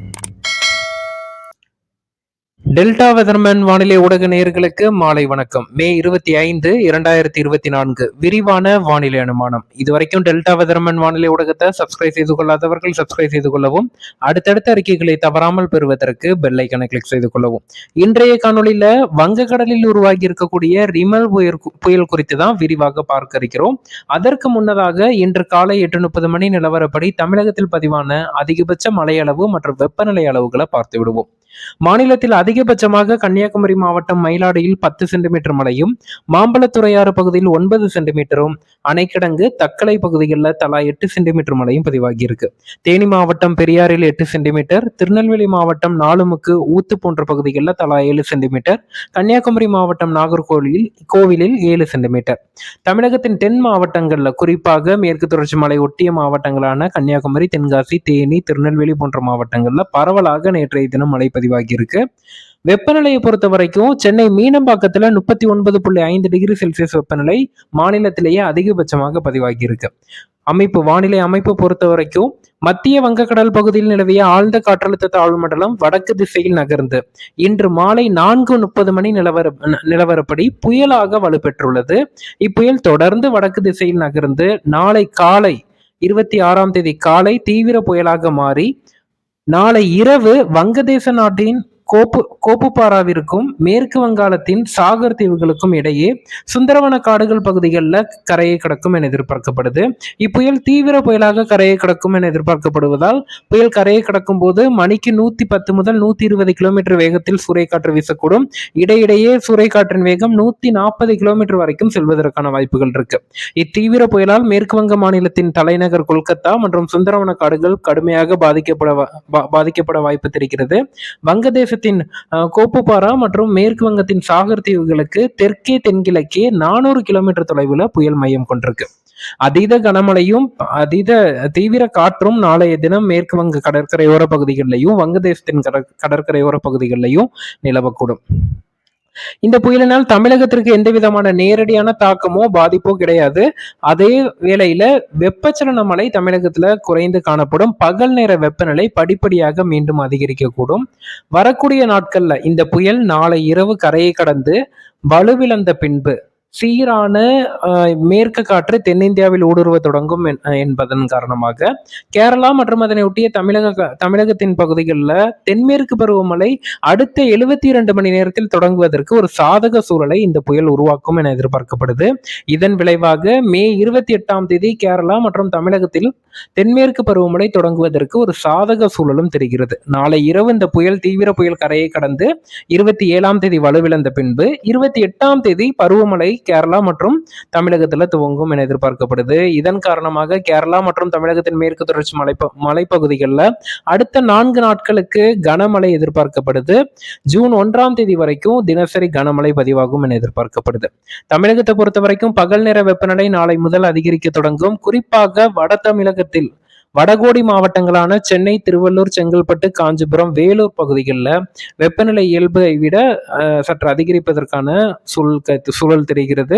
Mm-hmm. Delta weatherman வானிலை ஊடக நேயர்களுக்கு மாலை வணக்கம். மே இருபத்தி ஐந்து இரண்டாயிரத்தி இருபத்தி நான்கு. விரிவான வானிலை அனுமானம். இதுவரைக்கும் டெல்டா வெதர்மேன் வானிலை ஊடகத்தை சப்ஸ்கிரைப் செய்து கொள்ளாதவர்கள் சப்ஸ்கிரைப் செய்து கொள்ளவும் அடுத்தடுத்த அறிக்கைகளை தவறாமல் பெறுவதற்கு பெல்லைக்கனை கிளிக் செய்து கொள்ளவும். இன்றைய காணொலியில வங்கக்கடலில் உருவாகி இருக்கக்கூடிய ரிமல் புயல் புயல் குறித்து தான் விரிவாக பார்க்க இருக்கிறோம். அதற்கு முன்னதாக இன்று காலை எட்டு முப்பது மணி நிலவரப்படி தமிழகத்தில் பதிவான அதிகபட்ச மழை அளவு மற்றும் வெப்பநிலை அளவுகளை பார்த்து விடுவோம். மாநிலத்தில் அதிகபட்சமாக கன்னியாகுமரி மாவட்டம் மயிலாடியில் பத்து சென்டிமீட்டர் மழையும் மாம்பழத்துறையாறு பகுதியில் ஒன்பது சென்டிமீட்டரும் அணைக்கிடங்கு தக்கலை பகுதிகளில் தலா எட்டு சென்டிமீட்டர் மழையும் பதிவாகியிருக்கு. தேனி மாவட்டம் பெரியாறில் எட்டு சென்டிமீட்டர் திருநெல்வேலி மாவட்டம் நாலுமுக்கு ஊத்து போன்ற பகுதிகளில் தலா ஏழு சென்டிமீட்டர் கன்னியாகுமரி மாவட்டம் நாகர்கோவிலில் கோவிலில் ஏழு சென்டிமீட்டர். தமிழகத்தின் தென் மாவட்டங்களில் குறிப்பாக மேற்கு தொடர்ச்சி மலை ஒட்டிய மாவட்டங்களான கன்னியாகுமரி தென்காசி தேனி திருநெல்வேலி போன்ற மாவட்டங்களில் பரவலாக நேற்றைய தினம் மழை பதிவாகி இருக்கு வெப்பநிலையை பொறுத்த வரைக்கும் சென்னை மீனம்பாக்கத்துல முப்பத்தி ஒன்பது புள்ளி ஐந்து டிகிரி செல்சியஸ் வெப்பநிலை மாநிலத்திலேயே அதிகபட்சமாக பதிவாகி இருக்கு அமைப்பு வானிலை அமைப்பு பொறுத்த வரைக்கும் மத்திய வங்கக்கடல் பகுதியில் நிலவிய ஆழ்ந்த காற்றழுத்த தாழ்வு மண்டலம் வடக்கு திசையில் நகர்ந்து இன்று மாலை நான்கு முப்பது மணி நிலவர நிலவரப்படி புயலாக வலுப்பெற்றுள்ளது. இப்புயல் தொடர்ந்து வடக்கு திசையில் நகர்ந்து நாளை காலை இருபத்தி ஆறாம் தேதி காலை தீவிர புயலாக மாறி நாளை இரவு வங்கதேச நாட்டின் கோப்பு கோப்புப்பாராவிற்கும் மேற்கு வங்காளத்தின் சாகர் தீவுகளுக்கும் இடையே சுந்தரவன காடுகள் பகுதிகளில் கரையை கடக்கும் என எதிர்பார்க்கப்படுது. இப்புயல் தீவிர புயலாக கரையை கடக்கும் என எதிர்பார்க்கப்படுவதால் புயல் கரையை கடக்கும் போது மணிக்கு நூத்தி பத்து முதல் நூத்தி இருபது கிலோமீட்டர் வேகத்தில் சூறைக்காற்று வீசக்கூடும். இடையிடையே சூறைக்காற்றின் வேகம் நூத்தி நாற்பது கிலோமீட்டர் வரைக்கும் செல்வதற்கான வாய்ப்புகள் இருக்கு. இத்தீவிர புயலால் மேற்கு வங்க மாநிலத்தின் தலைநகர் கொல்கத்தா மற்றும் சுந்தரவன காடுகள் கடுமையாக பாதிக்கப்பட பாதிக்கப்பட வாய்ப்பு தெரிகிறது. வங்கதேச வங்கத்தின் கோப்புபாரா மற்றும் மேற்கு வங்கத்தின் சாகர் தீவுகளுக்கு தெற்கே தென்கிழக்கே நானூறு கிலோமீட்டர் தொலைவில் புயல் மையம் கொண்டிருக்கு. அதீத கனமழையும் அதீத தீவிர காற்றும் நாளைய தினம் மேற்கு வங்க கடற்கரையோர பகுதிகளிலையும் வங்கதேசத்தின் கடற்கரையோர பகுதிகளிலையும் நிலவக்கூடும். இந்த புயலினால் தமிழகத்திற்கு எந்த விதமான நேரடியான தாக்கமோ பாதிப்போ கிடையாது. அதே வேளையில வெப்பச்சலன மழை தமிழகத்துல குறைந்து காணப்படும். பகல் நேர வெப்பநிலை படிப்படியாக மீண்டும் அதிகரிக்கக்கூடும். வரக்கூடிய நாட்கள்ல இந்த புயல் நாளை இரவு கரையை கடந்து வலுவிழந்த பின்பு சீரான மேற்கு காற்று தென்னிந்தியாவில் ஊடுருவ தொடங்கும் என்பதன் காரணமாக கேரளா மற்றும் அதனை ஒட்டிய தமிழக தமிழகத்தின் பகுதிகளில் தென்மேற்கு பருவமழை அடுத்த எழுபத்தி இரண்டு மணி நேரத்தில் தொடங்குவதற்கு ஒரு சாதக சூழலை இந்த புயல் உருவாக்கும் என எதிர்பார்க்கப்படுது. இதன் விளைவாக மே இருபத்தி எட்டாம் தேதி கேரளா மற்றும் தமிழகத்தில் தென்மேற்கு பருவமழை தொடங்குவதற்கு ஒரு சாதக சூழலும் தெரிகிறது. நாளை இரவு இந்த புயல் தீவிர புயல் கரையை கடந்து இருபத்தி ஏழாம் தேதி வலுவிழந்த பின்பு இருபத்தி எட்டாம் தேதி பருவமழை கேரளா மற்றும் தமிழகத்தில் துவங்கும் என எதிர்பார்க்கப்படுது. இதன் காரணமாக கேரளா மற்றும் தமிழகத்தின் மேற்கு தொடர்ச்சி மலை மலைப்பகுதிகளில் அடுத்த நான்கு நாட்களுக்கு கனமழை எதிர்பார்க்கப்படுது. ஜூன் ஒன்றாம் தேதி வரைக்கும் தினசரி கனமழை பதிவாகும் என எதிர்பார்க்கப்படுது. தமிழகத்தை பொறுத்த வரைக்கும் பகல் நேர வெப்பநிலை நாளை முதல் அதிகரிக்க தொடங்கும். குறிப்பாக வட தமிழகத்தில் வடகோடி மாவட்டங்களான சென்னை திருவள்ளூர் செங்கல்பட்டு காஞ்சிபுரம் வேலூர் பகுதிகளில் வெப்பநிலை இயல்பை விட சற்று அதிகரிப்பதற்கான சூழல் சூழல் தெரிகிறது.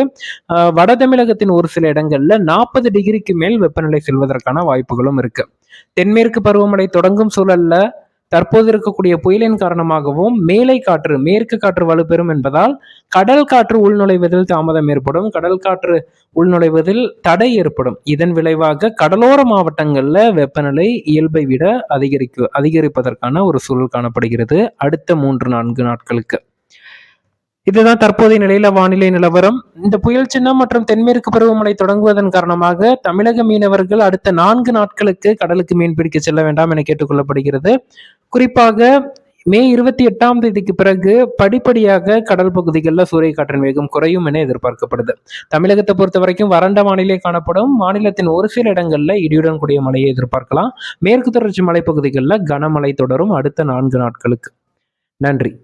வட தமிழகத்தின் ஒரு சில இடங்களில் நாற்பது டிகிரிக்கு மேல் வெப்பநிலை செல்வதற்கான வாய்ப்புகளும் இருக்கு. தென்மேற்கு பருவமழை தொடங்கும் சூழல்ல தற்போது இருக்கக்கூடிய புயலின் காரணமாகவும் மேலை காற்று மேற்கு காற்று வலுப்பெறும் என்பதால் கடல் காற்று உள்நுழைவதில் தாமதம் ஏற்படும். கடல் காற்று உள்நுழைவதில் தடை ஏற்படும். இதன் விளைவாக கடலோர மாவட்டங்களில் வெப்பநிலை இயல்பை விட அதிகரிக்க அதிகரிப்பதற்கான ஒரு சூழல் காணப்படுகிறது. அடுத்த மூன்று நான்கு நாட்களுக்கு. இதுதான் தற்போதைய நிலையில வானிலை நிலவரம். இந்த புயல் சின்னம் மற்றும் தென்மேற்கு பருவமழை தொடங்குவதன் காரணமாக தமிழக மீனவர்கள் அடுத்த நான்கு நாட்களுக்கு கடலுக்கு மீன் பிடிக்க செல்ல வேண்டாம் என கேட்டுக்கொள்ளப்படுகிறது. குறிப்பாக மே இருபத்தி எட்டாம் தேதிக்கு பிறகு படிப்படியாக கடல் பகுதிகளில் சூறைக்காற்றின் வேகம் குறையும் என எதிர்பார்க்கப்படுது. தமிழகத்தை பொறுத்த வரைக்கும் வறண்ட வானிலை காணப்படும். மாநிலத்தின் ஒரு சில இடங்களில் இடியுடன் கூடிய மழையை எதிர்பார்க்கலாம். மேற்கு தொடர்ச்சி மலைப்பகுதிகளில் கனமழை தொடரும். அடுத்த நான்கு நாட்களுக்கு. நன்றி.